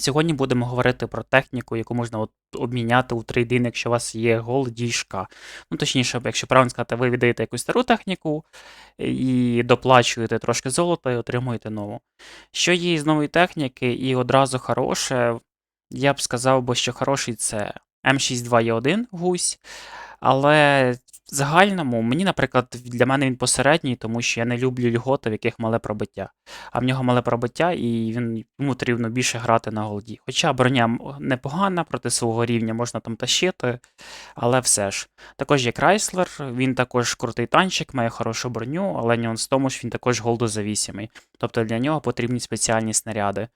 Сьогодні будемо говорити про техніку, яку можна от обміняти у трейдин, якщо у вас є гол діжка. Ну, точніше, якщо правильно сказати, ви віддаєте якусь стару техніку і доплачуєте трошки золота і отримуєте нову. Що є з нової техніки, і одразу хороше, я б сказав би, що хороший це М62Е1 гусь, але в загальному, мені, наприклад, для мене він посередній, тому що я не люблю льготи, в яких мале пробиття. А в нього мале пробиття, і він йому потрібно більше грати на голді. Хоча броня непогана проти свого рівня, можна там тащити, але все ж. Також є Крайслер, він також крутий танчик, має хорошу броню, але нюанс в тому, що він також голдозавісимий. Тобто для нього потрібні спеціальні снаряди.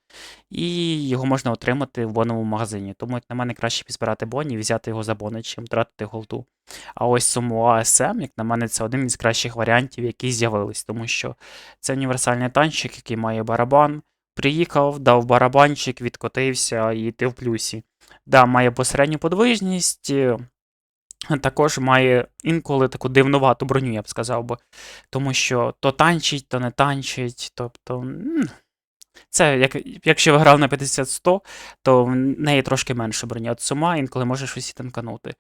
І його можна отримати в боновому магазині. Тому, як на мене, краще підбирати боні і взяти його за бони, чим тратити голду. А ось цьому АСМ, як на мене, це один із кращих варіантів, які з'явились, тому що це універсальний танчик, який має барабан. Приїхав, дав барабанчик, відкотився і ти в плюсі. Да, має посередню подвижність, е, також має інколи таку дивнувату броню, я б сказав би. Тому що то танчить, то не танчить. Тобто. Це, як, якщо ви грали на 50-100, то в неї трошки менше броні. От сума інколи може щось і танканути.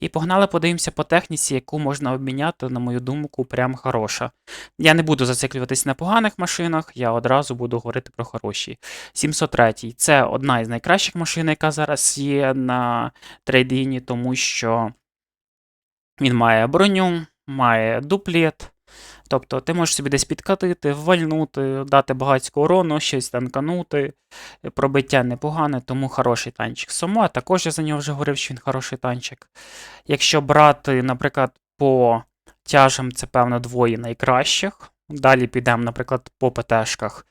І погнали, подивимося по техніці, яку можна обміняти, на мою думку, прям хороша. Я не буду зациклюватись на поганих машинах, я одразу буду говорити про хороші. 703 це одна із найкращих машин, яка зараз є на трейдині, тому що він має броню, має дуплет. Тобто ти можеш собі десь підкатити, ввальнути, дати багатського урону, щось танканути. Пробиття непогане, тому хороший танчик. Сомо, також я за нього вже говорив, що він хороший танчик. Якщо брати, наприклад, по тяжам, це певно двоє найкращих. Далі підемо, наприклад, по ПТшках.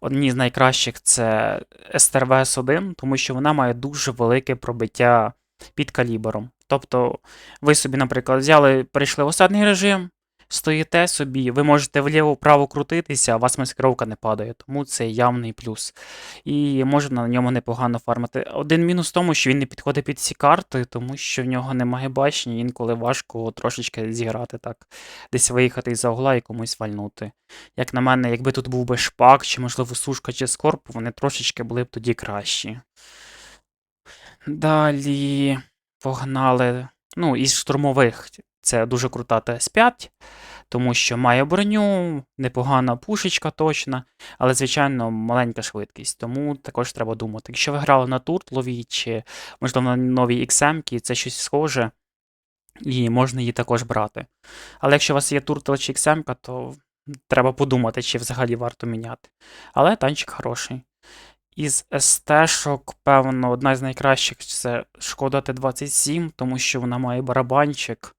Одні з найкращих це STRVS 1, тому що вона має дуже велике пробиття під калібром. Тобто, ви собі, наприклад, взяли, перейшли в осадний режим, стоїте собі, ви можете вліво-вправо крутитися, а вас маскировка не падає, тому це явний плюс. І можна на ньому непогано фармити. Один мінус в тому, що він не підходить під всі карти, тому що в нього немає бачення, інколи важко трошечки зіграти так, десь виїхати із-за угла і комусь вальнути. Як на мене, якби тут був би шпак, чи, можливо, сушка, чи скорп, вони трошечки були б тоді кращі. Далі погнали. Ну, із штурмових це дуже крута ТС5, тому що має броню, непогана пушечка точна, але, звичайно, маленька швидкість. Тому також треба думати. Якщо ви грали на туртловій чи, можливо, на новій XM, це щось схоже, і можна її також брати. Але якщо у вас є туртл чи XM, то треба подумати, чи взагалі варто міняти. Але танчик хороший. Із СТ-шок, певно, одна з найкращих це Шкода Т-27, тому що вона має барабанчик.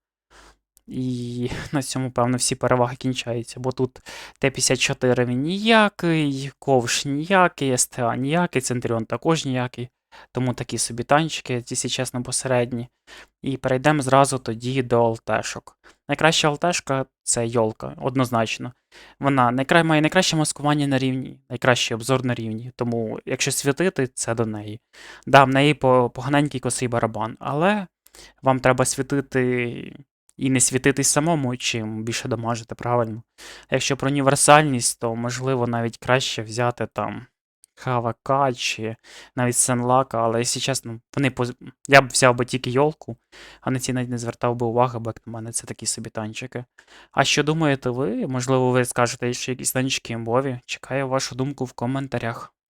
І на цьому, певно, всі переваги кінчаються. Бо тут Т-54 він ніякий, ковш ніякий, СТА ніякий, Центріон також ніякий. Тому такі собі танчики, якщо чесно, посередні. І перейдемо зразу тоді до ЛТшок. Найкраща ЛТшка це Йолка, однозначно. Вона найкра... має найкраще маскування на рівні, найкращий обзор на рівні. Тому, якщо світити, це до неї. Да, в неї поганенький косий барабан, але вам треба світити і не світитись самому, чим більше дамажити, правильно. Якщо про універсальність, то можливо навіть краще взяти там ХВК чи навіть Сенлака, але якщо чесно, вони поз... я б взяв би тільки йолку, а на ці навіть не звертав би уваги, бо як на мене це такі собі танчики. А що думаєте ви? Можливо, ви скажете, що якісь танчики імбові? Чекаю вашу думку в коментарях.